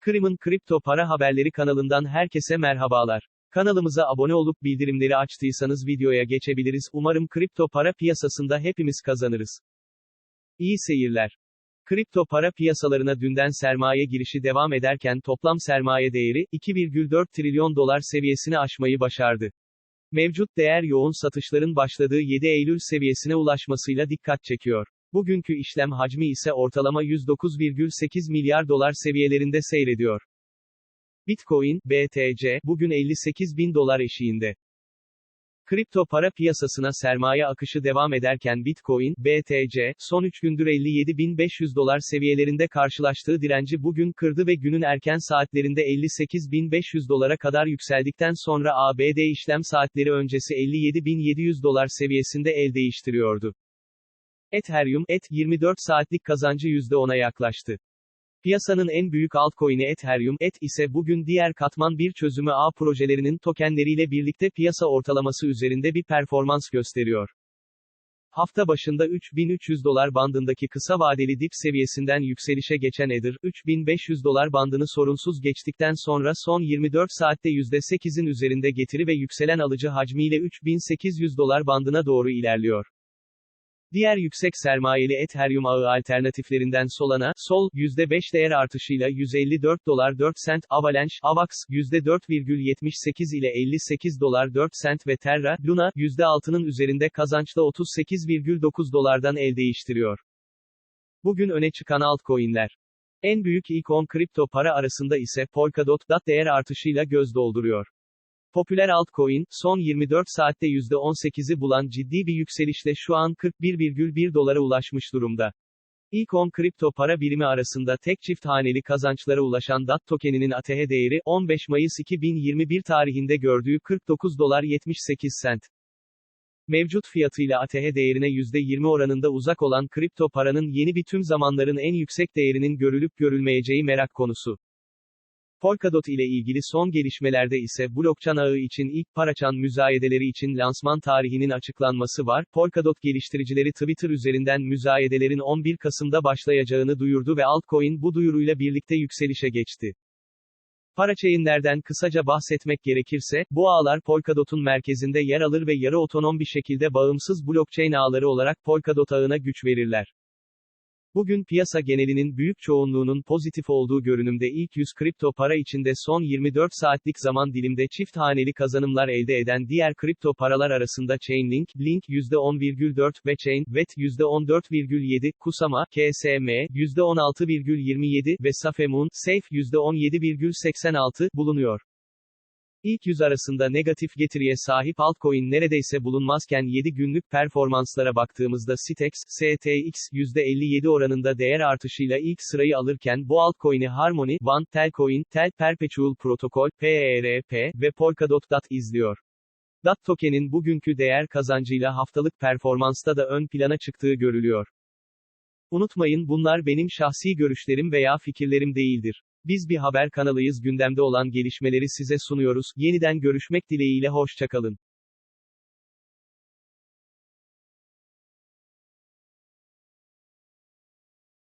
Kırım'ın kripto para haberleri kanalından herkese merhabalar. Kanalımıza abone olup bildirimleri açtıysanız videoya geçebiliriz. Umarım kripto para piyasasında hepimiz kazanırız. İyi seyirler. Kripto para piyasalarına dünden sermaye girişi devam ederken toplam sermaye değeri 2,4 trilyon dolar seviyesini aşmayı başardı. Mevcut değer yoğun satışların başladığı 7 Eylül seviyesine ulaşmasıyla dikkat çekiyor. Bugünkü işlem hacmi ise ortalama 109,8 milyar dolar seviyelerinde seyrediyor. Bitcoin, BTC, bugün 58 bin dolar eşiğinde. Kripto para piyasasına sermaye akışı devam ederken Bitcoin, BTC, son 3 gündür 57.500 dolar seviyelerinde karşılaştığı direnci bugün kırdı ve günün erken saatlerinde 58.500 dolara kadar yükseldikten sonra ABD işlem saatleri öncesi 57.700 dolar seviyesinde el değiştiriyordu. Ethereum, ET, 24 saatlik kazancı %10'a yaklaştı. Piyasanın en büyük altcoin'i Ethereum, ET ise bugün diğer katman bir çözümü ağ projelerinin tokenleriyle birlikte piyasa ortalaması üzerinde bir performans gösteriyor. Hafta başında 3300 dolar bandındaki kısa vadeli dip seviyesinden yükselişe geçen Ether, 3500 dolar bandını sorunsuz geçtikten sonra son 24 saatte %8'in üzerinde getiri ve yükselen alıcı hacmiyle 3800 dolar bandına doğru ilerliyor. Diğer yüksek sermayeli Ethereum ağı alternatiflerinden Solana, Sol, %5 değer artışıyla 154 dolar 4 sent, Avalanche, Avax, %4,78 ile 58 dolar 4 sent ve Terra, Luna, %6'nın üzerinde kazançla 38,9 dolardan el değiştiriyor. Bugün öne çıkan altcoin'ler. En büyük ilk 10 kripto para arasında ise Polkadot, DAT değer artışıyla göz dolduruyor. Popüler altcoin, son 24 saatte %18'i bulan ciddi bir yükselişle şu an 41,1 dolara ulaşmış durumda. İlk 10 kripto para birimi arasında tek çift haneli kazançlara ulaşan DAT tokeninin ATH değeri, 15 Mayıs 2021 tarihinde gördüğü 49 dolar 78 sent. Mevcut fiyatıyla ATH değerine %20 oranında uzak olan kripto paranın yeni bir tüm zamanların en yüksek değerinin görülüp görülmeyeceği merak konusu. Polkadot ile ilgili son gelişmelerde ise blockchain ağı için ilk paraçan müzayedeleri için lansman tarihinin açıklanması var. Polkadot geliştiricileri Twitter üzerinden müzayedelerin 11 Kasım'da başlayacağını duyurdu ve altcoin bu duyuruyla birlikte yükselişe geçti. Parachain'lerden kısaca bahsetmek gerekirse, bu ağlar Polkadot'un merkezinde yer alır ve yarı otonom bir şekilde bağımsız blockchain ağları olarak Polkadot ağına güç verirler. Bugün piyasa genelinin büyük çoğunluğunun pozitif olduğu görünümde ilk 100 kripto para içinde son 24 saatlik zaman dilimde çift haneli kazanımlar elde eden diğer kripto paralar arasında Chainlink, Link %10,4 ve Chain, VET %14,7, Kusama, KSM, %16,27 ve Safemoon, Safe %17,86 bulunuyor. İlk yüz arasında negatif getiriye sahip altcoin neredeyse bulunmazken 7 günlük performanslara baktığımızda Citex, STX, %57 oranında değer artışıyla ilk sırayı alırken bu altcoin'i Harmony, One, Telcoin, Tel Perpetual Protocol, PERP ve Polkadot DAT izliyor. DAT tokenin bugünkü değer kazancıyla haftalık performansta da ön plana çıktığı görülüyor. Unutmayın bunlar benim şahsi görüşlerim veya fikirlerim değildir. Biz bir haber kanalıyız gündemde olan gelişmeleri size sunuyoruz. Yeniden görüşmek dileğiyle hoşçakalın.